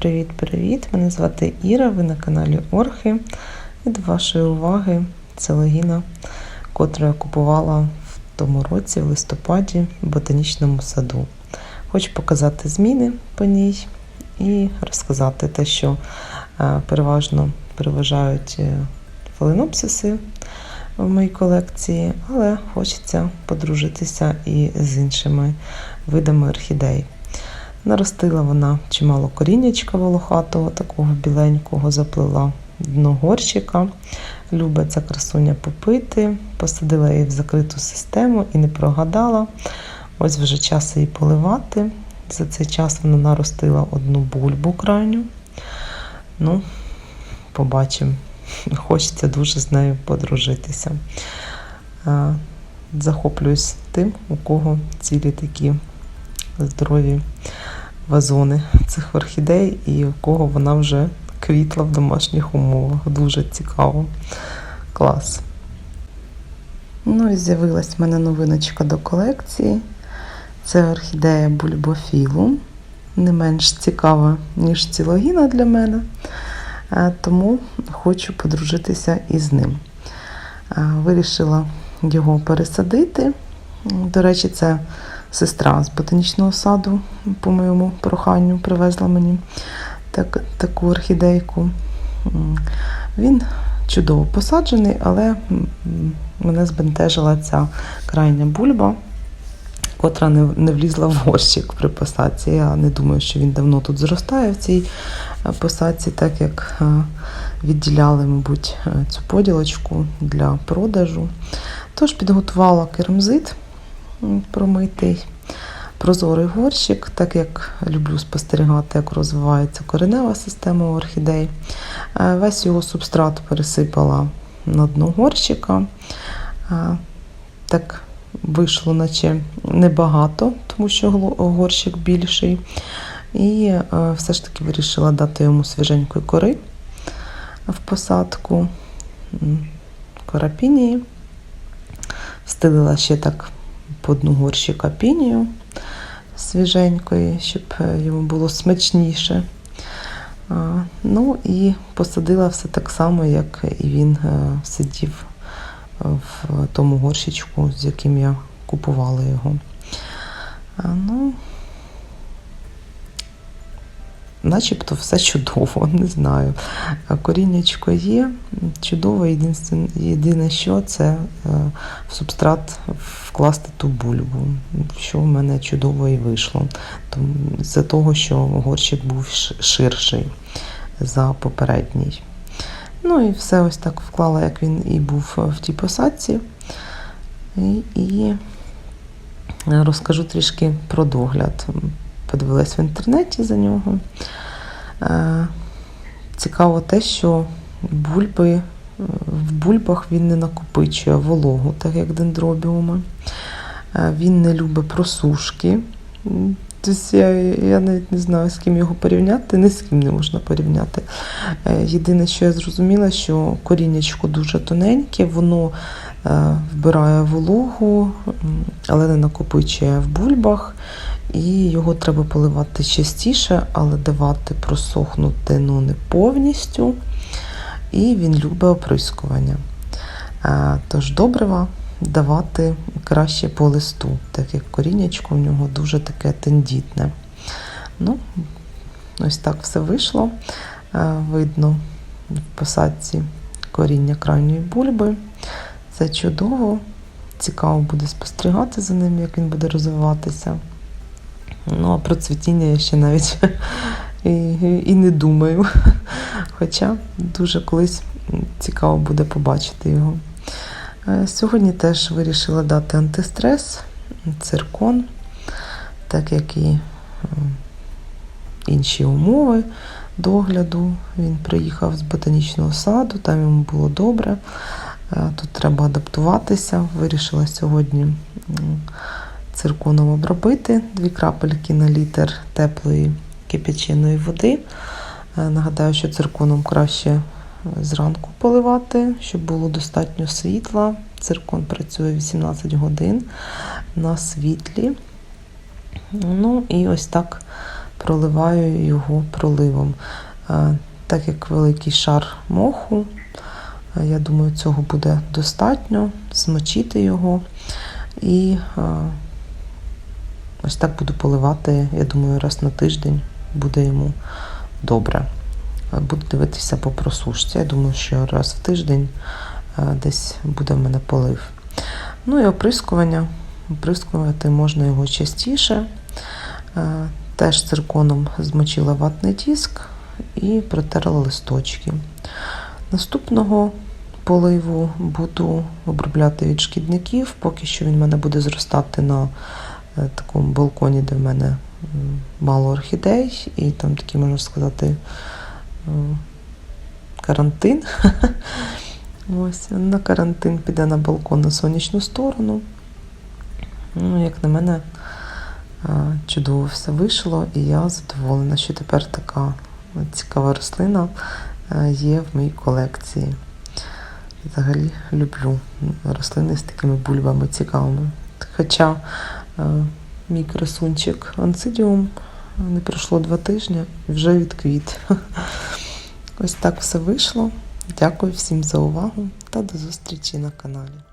привіт-привіт! Мене звати Іра, ви на каналі Орхи. І до вашої уваги целогіна, котру я купувала в тому році, в листопаді, в ботанічному саду. Хочу показати зміни по ній і розказати те, що е, переважно переважають е, фаленопсиси в моїй колекції, але хочеться подружитися і з іншими видами орхідей. Наростила вона чимало коріннячка волохатого, такого біленького, заплила дно горщика. Любить ця красуня попити. Посадила її в закриту систему і не прогадала. Ось вже час її поливати. За цей час вона наростила одну бульбу крайню. Ну, побачимо. Хочеться дуже з нею подружитися. Захоплююсь тим, у кого цілі такі здорові вазони цих орхідей, і у кого вона вже квітла в домашніх умовах. Дуже цікаво. Клас. Ну і з'явилась в мене новиночка до колекції. Це орхідея бульбофілу. Не менш цікава, ніж цілогіна для мене. Тому хочу подружитися із ним. Вирішила його пересадити. До речі, це сестра з ботанічного саду, по моєму проханню, привезла мені так, таку орхідейку. Він чудово посаджений, але мене збентежила ця крайня бульба, котра не, не влізла в горщик при посадці. Я не думаю, що він давно тут зростає в цій е, посадці, так як е, відділяли, мабуть, е, цю поділочку для продажу. Тож підготувала керамзит промитий, прозорий горщик, так як люблю спостерігати, як розвивається коренева система орхідей. Е, Весь його субстрат пересипала на дно горщика. Е, Так вийшло, наче небагато, тому що горщик більший. І е, все ж таки вирішила дати йому свіженької кори в посадку корапінії. Встелила ще так по дну горщика пінію свіженької, щоб е, йому було смачніше. Ну і посадила все так само, як і він е, сидів в тому горщичку, з яким я купувала його. Ну, начебто все чудово, не знаю. А Коріннячко є, чудово, єдине, що це е, в субстрат вкласти ту бульбу, що в мене чудово і вийшло. З-за того, що горщик був ширший за попередній. Ну і все ось так вклала, як він і був в тій посадці. І, і розкажу трішки про догляд. Подивилась в інтернеті за нього. Е, Цікаво те, що бульби, е, в бульбах він не накопичує вологу, так як дендробіуми. Е, Він не любить просушки. Тобто я, я навіть не знаю, з ким його порівняти, ні з ким не можна порівняти. Єдине, що я зрозуміла, що коріннячко дуже тоненьке, воно вбирає вологу, але не накопичує в бульбах. І його треба поливати частіше, але давати просохнути ну, не повністю. І він любить оприскування. Е, Тож добрива давати краще по листу, так як коріннячко в нього дуже таке тендітне. Ну, ось так все вийшло. Е, Видно в посадці коріння крайньої бульби. Це чудово. Цікаво буде спостерігати за ним, як він буде розвиватися. Ну, а про цвітіння я ще навіть і, і не думаю. Хоча дуже колись цікаво буде побачити його. Е, Сьогодні теж вирішила дати антистрес, циркон, так як і інші умови догляду. Він приїхав з ботанічного саду, там йому було добре. Е, Тут треба адаптуватися. Вирішила сьогодні цирконом обробити дві крапельки на літр теплої кипяченої води. Е, Нагадаю, що цирконом краще зранку поливати, щоб було достатньо світла. Циркон працює 18 годин на світлі. Ну і ось так проливаю його проливом. Е, Так як великий шар моху, е, я думаю, цього буде достатньо. Змочити його і е, ось так буду поливати, я думаю, раз на тиждень буде йому добре. Буду дивитися по просушці. Я думаю, що раз в тиждень е, десь буде в мене полив. Ну і оприскування. Оприскувати можна його частіше. Е, Теж цирконом змочила ватний тиск і протерла листочки. Наступного поливу буду обробляти від шкідників, поки що він в мене буде зростати на такому балконі, де в мене мало орхідей, і там такий, можна сказати, карантин. Ось на карантин піде на балкон на сонячну сторону. Ну, як на мене, чудово все вийшло, і я задоволена, що тепер така цікава рослина е, є в моїй колекції. Взагалі люблю рослини з такими бульбами цікавими. Хоча е, мій красунчик Анцидіум не пройшло два тижні, вже відквіт. Ось так все вийшло. Дякую всім за увагу та до зустрічі на каналі.